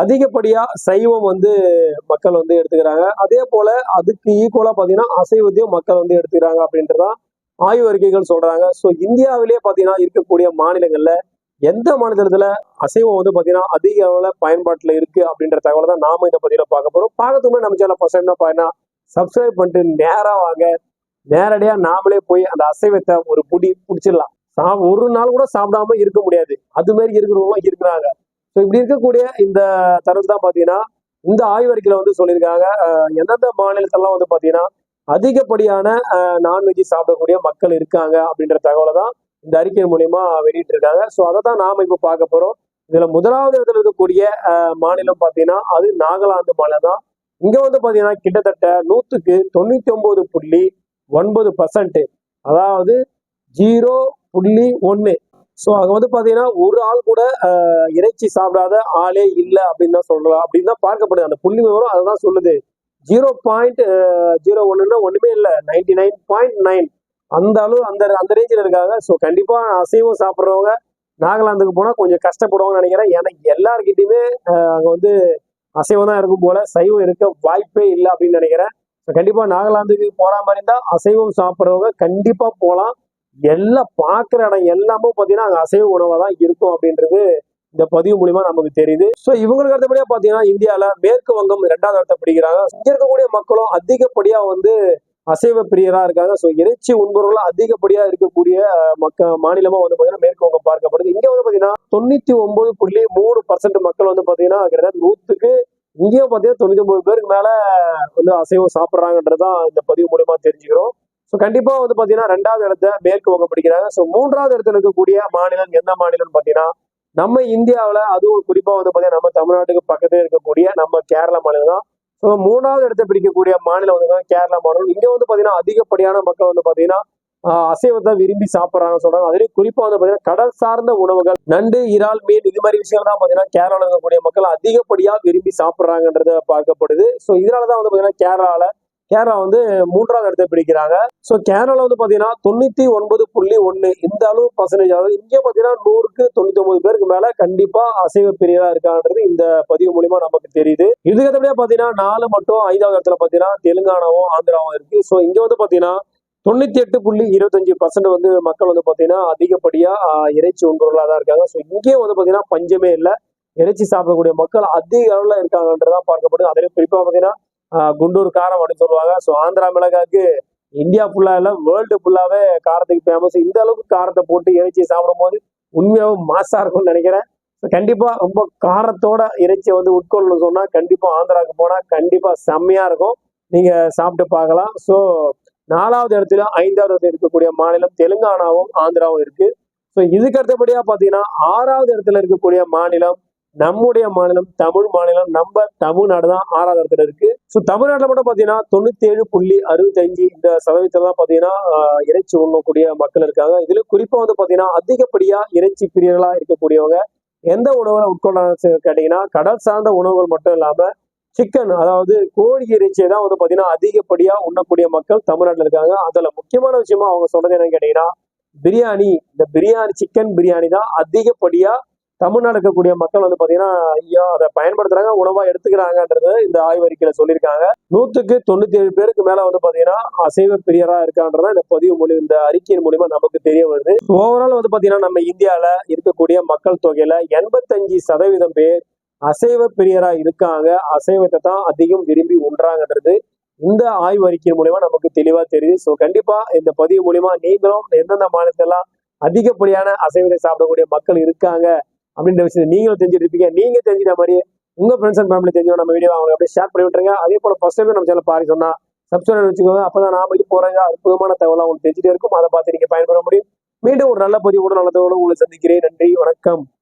அதிகப்படியா சைவம் வந்து மக்கள் வந்து எடுத்துக்கிறாங்க. அதே போல அதுக்கு ஈக்குவலா பாத்தீங்கன்னா அசைவத்தையும் மக்கள் வந்து எடுத்துக்கிறாங்க அப்படின்றதான் ஆய்வு அறிக்கைகள் சொல்றாங்க. ஸோ இந்தியாவிலேயே பாத்தீங்கன்னா இருக்கக்கூடிய மாநிலங்கள்ல எந்த மாநிலத்துல அசைவம் வந்து பாத்தீங்கன்னா அதிக அளவுல பயன்பாட்டுல இருக்கு அப்படின்ற தகவலை தான் நாம இந்த பதில பார்க்க போறோம். பார்க்கறதுக்குமே நம்ம சேனல் ஃபர்ஸ்ட் என்ன பாருன்னா சப்ஸ்கிரைப் பண்ணிட்டு நேரா வாங்க. நேரடியா நாமளே போய் அந்த அசைவத்தை ஒரு புடி பிடிச்சிடலாம். சா ஒரு நாள் கூட சாப்பிடாம இருக்க முடியாது. அது மாதிரி இருக்கிறவங்க இருக்கிறாங்க. ஸோ இப்படி இருக்கக்கூடிய இந்த தருணம் தான் பார்த்தீங்கன்னா இந்த ஆய்வறிக்கையில் வந்து சொல்லியிருக்காங்க. எந்தெந்த மாநிலத்தெல்லாம் வந்து பார்த்தீங்கன்னா அதிகப்படியான நான்வெஜ் சாப்பிடக்கூடிய மக்கள் இருக்காங்க அப்படின்ற தகவலை தான் இந்த அறிக்கை மூலியமா வெளியிட்டு இருக்காங்க ஸோ அதை தான் நாம இப்போ பார்க்க போறோம். இதுல முதலாவது இடத்துல இருக்கக்கூடிய மாநிலம் பார்த்தீங்கன்னா அது நாகாலாந்து மாநிலம் தான். இங்க வந்து பாத்தீங்கன்னா கிட்டத்தட்ட நூத்துக்கு தொண்ணூத்தி ஒன்பது புள்ளி ஒன்பது பர்சன்ட் அதாவது ஜீரோ புள்ளி ஒன்று ஸோ அங்கே வந்து பார்த்தீங்கன்னா ஒரு ஆள் கூட இறைச்சி சாப்பிடாத ஆளே இல்லை அப்படின்னு தான் சொல்லலாம். அப்படின்னு தான் பார்க்கப்படுது. அந்த புள்ளி விவரம் அதுதான் சொல்லுது. ஜீரோ பாயிண்ட் ஜீரோ ஒன்றுன்னா ஒன்றுமே இல்லை. நைன்டி நைன் பாயிண்ட் நைன் அந்த அளவு அந்த அந்த ரேஞ்சில் இருக்காங்க. ஸோ கண்டிப்பாக அசைவம் சாப்பிட்றவங்க நாகாலாந்துக்கு போனால் கொஞ்சம் கஷ்டப்படுவாங்கன்னு நினைக்கிறேன். ஏன்னா எல்லாருக்கிட்டையுமே அங்கே வந்து அசைவம் தான் இருக்கும் போல. சைவம் இருக்க வாய்ப்பே இல்லை அப்படின்னு நினைக்கிறேன். ஸோ கண்டிப்பாக நாகாலாந்துக்கு போகிற மாதிரி இருந்தால் அசைவம் சாப்பிட்றவங்க கண்டிப்பாக போகலாம் எல்லாம் பார்க்குற இடம் எல்லாமும் பார்த்தீங்கன்னா அங்கே அசைவ உணவாக தான் இருக்கும் அப்படின்றது இந்த பதிவு மூலியமா நமக்கு தெரியுது. ஸோ இவங்களுக்கு அடுத்தபடியா பார்த்தீங்கன்னா இந்தியாவில் மேற்கு வங்கம் ரெண்டாவது இடத்த பிடிக்கிறாங்க. இங்க இருக்கக்கூடிய மக்களும் அதிகப்படியா வந்து அசைவ பிரியரா இருக்காங்க. ஸோ இறைச்சி உண்பவர்கள் அதிகப்படியா இருக்கக்கூடிய மக்க மாநிலமா வந்து பாத்தீங்கன்னா மேற்கு வங்கம் பார்க்கப்படுது. இங்க வந்து பார்த்தீங்கன்னா தொண்ணூத்தி ஒன்பது புள்ளி மூணு பர்சன்ட் மக்கள் வந்து பார்த்தீங்கன்னா கிட்டத்தட்ட நூத்துக்கு இங்கேயும் பார்த்தீங்கன்னா தொண்ணூத்தி ஒன்பது பேருக்கு மேல வந்து அசைவம் சாப்பிட்றாங்கன்றதான் இந்த பதிவு மூலியமா தெரிஞ்சுக்கிறோம். ஸோ கண்டிப்பா வந்து பாத்தீங்கன்னா ரெண்டாவது இடத்த மேற்கு வங்கம் பிடிக்கிறாங்க ஸோ மூன்றாவது இடத்துல இருக்கக்கூடிய மாநிலம் எந்த மாநிலம்னு பாத்தீங்கன்னா நம்ம இந்தியாவில் அதுவும் குறிப்பா வந்து பாத்தீங்கன்னா நம்ம தமிழ்நாட்டுக்கு பக்கத்துல இருக்கக்கூடிய நம்ம கேரளா மாநிலம் தான். ஸோ மூணாவது இடத்தை பிடிக்கக்கூடிய மாநிலம் வந்து பாத்தீங்கன்னா கேரளா மாநிலம். இங்க வந்து பாத்தீங்கன்னா அதிகப்படியான மக்கள் வந்து பாத்தீங்கன்னா அசைவத்தை விரும்பி சாப்பிட்றாங்க சொல்றாங்க. அதுலேயும் குறிப்பா வந்து பாத்தீங்கன்னா கடல் சார்ந்த உணவுகள் நண்டு இறால் மீன் இது மாதிரி விஷயங்கள் தான் பாத்தீங்கன்னா கேரளாவில் இருக்கக்கூடிய மக்கள் அதிகப்படியா விரும்பி சாப்பிட்றாங்கன்றத பார்க்கப்படுது. ஸோ இதனாலதான் வந்து பாத்தீங்கன்னா கேரளால கேரளா வந்து மூன்றாவது இடத்தை பிடிக்கிறாங்க. ஸோ கேரளா வந்து பார்த்தீங்கன்னா தொண்ணூற்றி ஒன்பது புள்ளி ஒன்று இந்த அளவு பர்சன்டேஜ் ஆகுது இங்கே பார்த்தீங்கன்னா நூறுக்கு தொண்ணூற்றி ஒன்பது பேருக்கு மேலே கண்டிப்பாக அசைவ பிரியரா இருக்கான்றது இந்த பதிவு மூலிமா நமக்கு தெரியுது. இதுக்கு பார்த்தீங்கன்னா நாலு மட்டும் ஐந்தாவது இடத்துல பார்த்தீங்கன்னா தெலுங்கானாவும் ஆந்திராவும் இருக்குது ஸோ இங்கே வந்து பார்த்தீங்கன்னா தொண்ணூத்தி எட்டு புள்ளி இருபத்தஞ்சு பர்சன்ட் வந்து மக்கள் வந்து பார்த்தீங்கன்னா அதிகப்படியா இறைச்சி உண்பவர்களாக தான் இருக்காங்க. ஸோ இங்கேயும் வந்து பார்த்தீங்கன்னா பஞ்சமே இல்லை. இறைச்சி சாப்பிடக்கூடிய மக்கள் அதிக அளவில் இருக்காங்கன்றதான் பார்க்கப்படுது. அதிலும் குறிப்பாக பார்த்தீங்கன்னா குண்டூர் காரம் அப்படின்னு சொல்லுவாங்க. ஸோ ஆந்திரா மிளகாக்கு இந்தியா ஃபுல்லா இல்லை வேர்ல்டு ஃபுல்லாவே காரத்துக்கு ஃபேமஸ் இந்த அளவுக்கு காரத்தை போட்டு இறைச்சி சாப்பிடும் போது உண்மையாகவும் மாசா இருக்கும்னு நினைக்கிறேன். ஸோ கண்டிப்பா ரொம்ப காரத்தோட இறைச்சியை வந்து உட்கொள்ளணும்னு சொன்னா கண்டிப்பா ஆந்திராவுக்கு போனா கண்டிப்பா செம்மையா இருக்கும். நீங்க சாப்பிட்டு பார்க்கலாம். ஸோ நாலாவது இடத்துல ஐந்தாவது இடத்துல இருக்கக்கூடிய மாநிலம் தெலுங்கானாவும் ஆந்திராவும் இருக்கு. ஸோ இதுக்கு அடுத்தபடியா பாத்தீங்கன்னா ஆறாவது இடத்துல இருக்கக்கூடிய மாநிலம் நம்முடைய மாநிலம் தமிழ் மாநிலம் நம்ம தமிழ்நாடு தான் ஆறாவது இடத்துல இருக்கு. ஸோ தமிழ்நாட்டில் மட்டும் பார்த்தீங்கன்னா தொண்ணூத்தி ஏழு புள்ளி அறுபத்தஞ்சு இந்த சதவீதத்துல தான் பார்த்தீங்கன்னா இறைச்சி உண்ணக்கூடிய மக்கள் இருக்காங்க. இதுல குறிப்பா வந்து பார்த்தீங்கன்னா அதிகப்படியா இறைச்சி பிரியர்களா இருக்கக்கூடியவங்க எந்த உணவை உட்கொள்ள கேட்டீங்கன்னா கடல் சார்ந்த உணவுகள் மட்டும் இல்லாம சிக்கன் அதாவது கோழி இறைச்சியை தான் வந்து பார்த்தீங்கன்னா அதிகப்படியா உண்ணக்கூடிய மக்கள் தமிழ்நாட்டில் இருக்காங்க. அதுல முக்கியமான விஷயமா அவங்க சொல்றது என்னன்னு கேட்டீங்கன்னா பிரியாணி இந்த பிரியாணி சிக்கன் பிரியாணி தான் அதிகப்படியா தமிழ்நாடு இருக்கக்கூடிய மக்கள் வந்து பாத்தீங்கன்னா ஐயோ அதை பயன்படுத்துறாங்க உணவா எடுத்துக்கிறாங்கன்றது இந்த ஆய்வறிக்கையில சொல்லியிருக்காங்க. நூத்துக்கு தொண்ணூத்தி ஏழு பேருக்கு மேல வந்து பாத்தீங்கன்னா அசைவ பிரியரா இருக்கான்றதா இந்த பதிவு மூலியம் இந்த அறிக்கையின் மூலியமா நமக்கு தெரிய வருது. ஓவரால் வந்து பாத்தீங்கன்னா நம்ம இந்தியால இருக்கக்கூடிய மக்கள் தொகையில எண்பத்தஞ்சு சதவீதம் பேர் அசைவ பிரியரா இருக்காங்க. அசைவத்தை தான் அதிகம் விரும்பி உண்றாங்கன்றது இந்த ஆய்வறிக்கையின் மூலியமா நமக்கு தெளிவா தெரியுது. ஸோ கண்டிப்பா இந்த பதிவு மூலியமா நீங்களும் எந்தெந்த மாநிலத்தெல்லாம் அதிகப்படியான அசைவத்தை சாப்பிடக்கூடிய மக்கள் இருக்காங்க அப்படின்ற விஷயத்தை நீங்களும் தெரிஞ்சுட்டு இருப்பீங்க நீங்க தெரிஞ்சிட்ட மாதிரி உங்க ஃப்ரெண்ட்ஸ் அண்ட் ஃபேமிலி தெரிஞ்சவங்க நம்ம வீடியோ அவங்க அப்படியே ஷேர் பண்ணி விட்டுருங்க. அதே போல ஃபர்ஸ்ட் டைம் நம்ம சேனல் பாரு சொன்னா சப்ஸ்கிரைப் வச்சுக்கோங்க. அப்பதான் நாம இது போறாங்க அற்புதமான தகவலாம் உங்களுக்கு தெரிஞ்சுட்டே இருக்கும். அதை பார்த்து நீங்க பயன்பெற முடியும். மீண்டும் ஒரு நல்ல பதிவோடு நல்ல தகவலும் உங்களை சந்திக்கிறேன். நன்றி வணக்கம்.